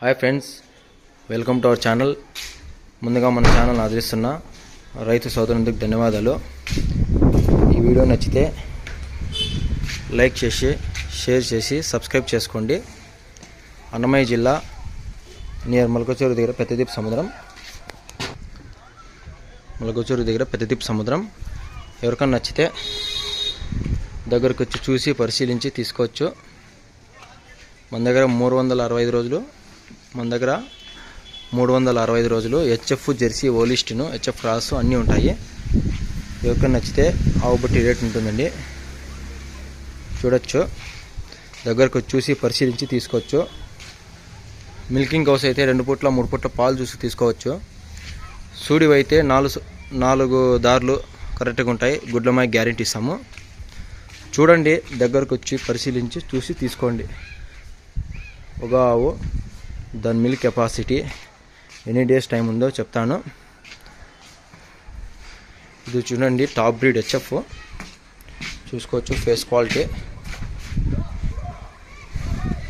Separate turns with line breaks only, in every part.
Hi friends welcome to our channel. ముందుగా మన channel ఆదరిస్తున్న రైతు సోదరులకు ధన్యవాదాలు. ఈ వీడియో నచ్చితే లైక్ చేసి షేర్ చేసి సబ్స్క్రైబ్ చేసుకోండి. అన్నమయ్య జిల్లా నియర్ మలకచూరు దగ్గర పెద్దదీప్ సముద్రం. మలకచూరు దగ్గర పెద్దదీప్ సముద్రం. ఎవరికన్నా నచ్చితే దగ్గరకు వచ్చి చూసి పరిశీలించి తీసుకోవచ్చు. మన దగ్గర మూడు వందల అరవై ఐదు రోజులు మన దగ్గర మూడు వందల అరవై ఐదు రోజులు హెచ్ఎఫ్ జెర్సీ ఓలిస్టిను హెచ్ఎఫ్ క్రాస్ అన్నీ ఉంటాయి. ఎవరికైనా నచ్చితే ఆవు బట్టి రేట్ ఉంటుందండి. చూడొచ్చు. దగ్గరకు వచ్చి చూసి పరిశీలించి తీసుకోవచ్చు. మిల్కింగ్ హౌస్ అయితే రెండు పూట్ల మూడు పూట్ల పాలు చూసి తీసుకోవచ్చు. సూడివి అయితే నాలుగు నాలుగు దారులు కరెక్ట్గా ఉంటాయి. గుడ్లమాయి గ్యారెంటీ ఇస్తాము. చూడండి దగ్గరకు వచ్చి పరిశీలించి చూసి తీసుకోండి. ఒక ఆవు దాని మిల్క్ కెపాసిటీ ఎన్ని డేస్ టైం ఉందో చెప్తాను. ఇది చూడండి టాప్ బ్రీడ్ హెచ్ఎఫ్. చూసుకోవచ్చు ఫేస్ క్వాలిటీ.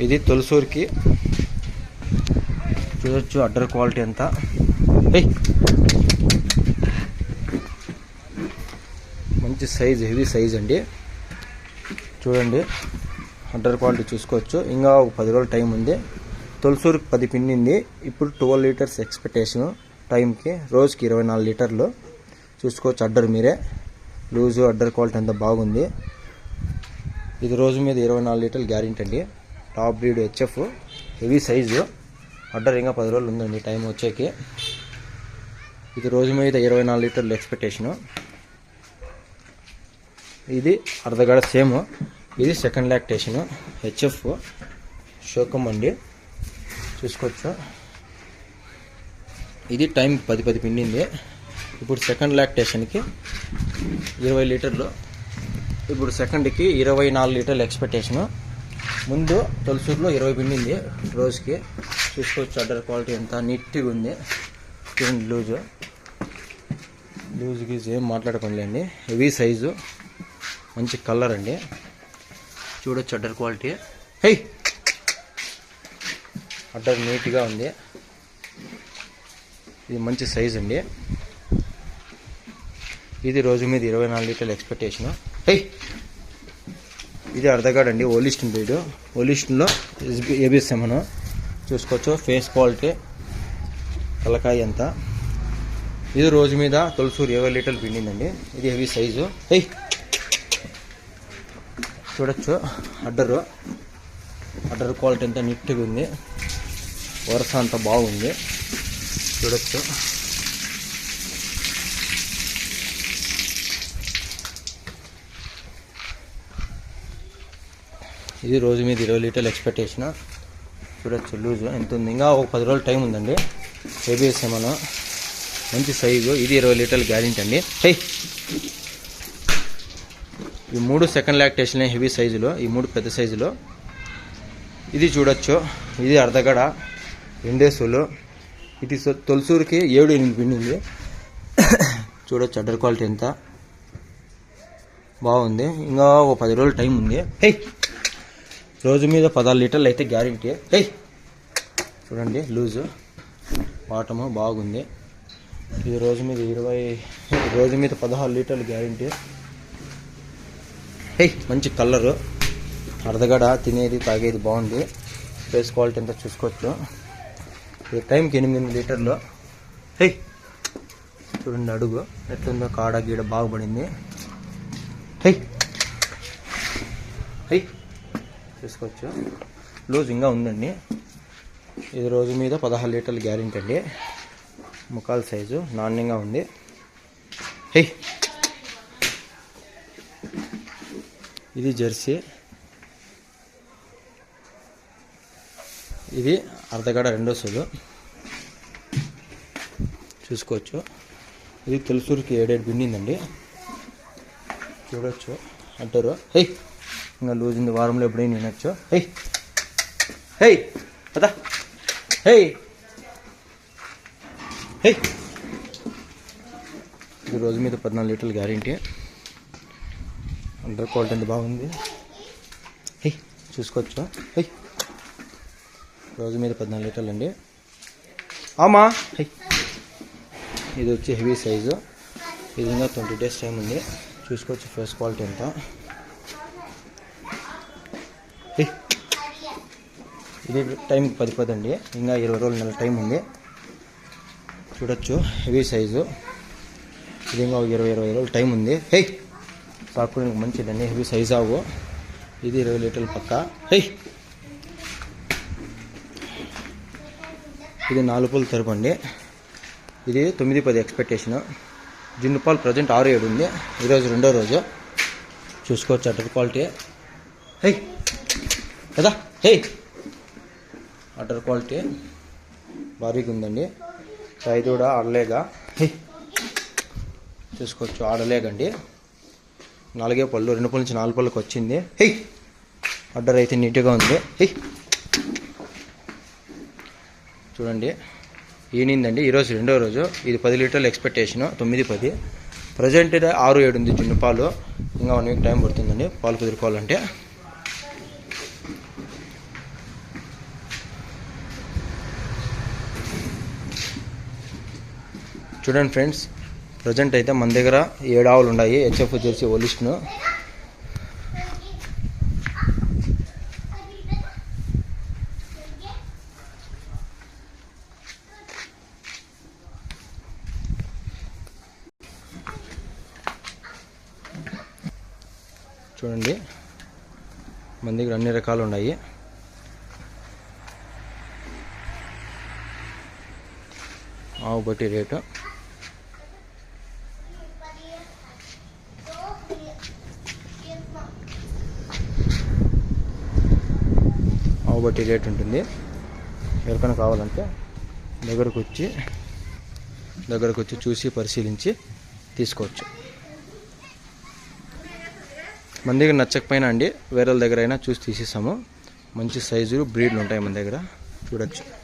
ఇది తొలసూరికి. చూడొచ్చు అడ్డర్ క్వాలిటీ ఎంత. మంచి సైజ్ హెవీ సైజ్ అండి. చూడండి అడ్డర్ క్వాలిటీ చూసుకోవచ్చు. ఇంకా ఒక పది రోజులు టైం ఉంది. తొలసూరుకి పది పిన్నింది. ఇప్పుడు ట్వెల్వ్ లీటర్స్ ఎక్స్పెక్టేషన్ టైంకి రోజుకి ఇరవై నాలుగు లీటర్లు. చూసుకోవచ్చు అడ్డర్ మీరే. లూజు అడ్డర్ క్వాలిటీ అంతా బాగుంది. ఇది రోజు మీద ఇరవై నాలుగు లీటర్లు గ్యారెంటీ అండి. Top breed HF heavy size udder ఇంకా పది రోజులు ఉందండి టైం వచ్చేకి. ఇది రోజు మీద ఇరవై నాలుగు లీటర్లు ఎక్స్పెక్టేషను ఇది అర్ధగడ సేమ్. ఇది సెకండ్ లాక్టేషన్ హెచ్ఎఫ్ శోకం అండి. చూసుకోవచ్చు ఇది టైం పది పది పిండింది ఇప్పుడు సెకండ్ లాక్టేషన్కి ఇరవై లీటర్లు. ఇప్పుడు సెకండ్కి ఇరవై నాలుగు లీటర్లు ఎక్స్పెక్టేషను. ముందు తొలసూరులో ఇరవై పిండింది రోజుకి. చూసుకోవచ్చు అడ్డర్ క్వాలిటీ ఎంత నీట్గా ఉంది. చూడండి లూజు. లూజ్ గీజ్ ఏం మాట్లాడకండి హెవీ సైజు. మంచి కలర్ అండి. చూడొచ్చు అడ్డర్ క్వాలిటీ. హై! అడ్డర్ నీట్గా ఉంది. ఇది మంచి సైజ్ అండి. ఇది రోజు మీద ఇరవై నాలుగు లీటర్ల ఎక్స్పెక్టేషన్ హై ఇది అర్ధగాడ్ అండి ఓలిస్టన్ బ్రీడ్ ఓలిస్టన్లో ఎస్బి ఏబిఎస్ఎంను చూసుకోవచ్చు ఫేస్ క్వాలిటీ కలకాయ ఎంత. ఇది రోజు మీద తొలసూరు ఇరవై లీటర్లు పిండిందండి. ఇది హెవీ సైజు. హై చూడొచ్చు అడ్డరు. అడ్డర్ క్వాలిటీ అంతా నీట్గా ఉంది. వరుస అంతా బాగుంది. చూడొచ్చు. ఇది రోజు మీద ఇరవై లీటర్లు ఎక్స్పెక్టేషన్ చూడొచ్చు లూజు ఎంత ఉంది? ఇంకా ఒక పది రోజులు టైం ఉందండి. ఏబిఎస్ ఏమన్నా? మంచి సైజు ఇది ఇరవై లీటర్ల గ్యారెంటీ అండి. హై! ఈ మూడు సెకండ్ లాక్టేషన్ హెవీ సైజులో ఈ మూడు పెద్ద సైజులో ఇది చూడొచ్చు. ఇది అర్ధగడ. ఎండేసులు ఇది తొలసూరికి ఏడు ఎనిమిది పిండింది చూడొచ్చు అడ్డర్ క్వాలిటీ ఎంత. బాగుంది. ఇంకా ఒక పది రోజులు టైం ఉంది. హే! రోజు మీద పదహారు లీటర్లు అయితే గ్యారెంటీ. హే! చూడండి లూజు. బాటము బాగుంది. ఇది రోజు మీద ఇరవై రోజు మీద పదహారు లీటర్లు గ్యారెంటీ. హే! మంచి కలరు. అర్ధగడ తినేది తాగేది బాగుంది. ఫేస్ క్వాలిటీ అంతా చూసుకోవచ్చు. టైంకి ఎనిమిది లీటర్లు. హే చూడండి అడుగు. ఎట్లుందో కాడ గీడ బాగుపడింది. హై హై తీసుకోవచ్చు. లూజ్ ఇంకా ఉందండి. ఇది రోజు మీద పదహారు లీటర్లు గ్యారెంటీ అండి. ముఖాల సైజు నాణ్యంగా ఉంది. హై ఇది జెర్సీ. ఇది అర్ధగడ రెండో సూలు. చూసుకోవచ్చు. ఇది తెలుసూరుకి ఏడేడు పిండిందండి. చూడొచ్చు. అంటారు. హై! ఇంకా లూజ్ ఉంది వారంలో ఎప్పుడైనా వినొచ్చు. హై! హై! కదా హై! హై! ఇది రోజు మీద పద్నాలుగు లీటర్ల గ్యారెంటీ. అండర్ క్వాలిటీ ఎంత బాగుంది. హై! చూసుకోవచ్చు. హై! రోజు మీద పద్నాలుగు లీటర్లు అండి హై. ఇది వచ్చి హెవీ సైజు. ఇది ఇంకా ట్వంటీ డేస్ టైం ఉంది. చూసుకోవచ్చు ఫేస్ క్వాలిటీ ఎంత. ఇది టైంకి పది పది అండి ఇంకా ఇరవై రోజుల నెల టైం ఉంది. చూడొచ్చు. Heavy size. ఇది ఇంకా ఇరవై ఇరవై రోజులు టైం ఉంది. హే. సాకుడానికి మంచిదండి. హెవీ సైజ్ ఆవు ఇది ఇరవై లీటర్ల పక్క. హే. ఇది నాలుగు తరుపు అండి. ఇది తొమ్మిది పది ఎక్స్పెక్టేషన్ జున్ను పాలు ప్రజెంట్ ఆరు ఏడు ఉంది. ఈరోజు రెండో రోజు. చూసుకోవచ్చు అటర్ క్వాలిటీ హే! కదా? హే! అటర్ క్వాలిటీ భారీగా ఉందండి. ఇది కూడా ఆడలేగా. హే! చూసుకోవచ్చు ఆడలేగండి. నాలుగే పళ్ళు రెండు పళ్ళు నుంచి నాలుగు పళ్ళకి వచ్చింది. హే! అడ్డర్ అయితే నీట్గా ఉంది. హే! చూడండి. ఈనిందండి. ఈరోజు రెండో రోజు. ఇది పది లీటర్లు ఎక్స్పెక్టేషన్ తొమ్మిది పది. ప్రజెంట్ ఆరు ఏడు ఉంది జున్ను పాలు. ఇంకా వన్ వీక్ టైం పడుతుందండి. పాలు కుదురుకోవాలంటే. చూడండి ఫ్రెండ్స్. ప్రజెంట్ అయితే మన దగ్గర ఏడు ఆవులు ఉన్నాయి. హెచ్ఎఫ్ జెర్సీ ఓలిస్ట్ను చూడండి. మన దగ్గర అన్ని రకాలు ఉన్నాయి. ఆవు బట్టి రేటు. ఆవు బట్టి రేట్ ఉంటుంది. ఎవరికైనా కావాలంటే దగ్గరకు వచ్చి దగ్గరకు వచ్చి చూసి పరిశీలించి తీసుకోవచ్చు. మన దగ్గర నచ్చకపోయినా అండి వేరే వాళ్ళ దగ్గర అయినా చూసి తీసేసాము. మంచి సైజులు బ్రీడ్లు ఉంటాయి మన దగ్గర. చూడొచ్చు.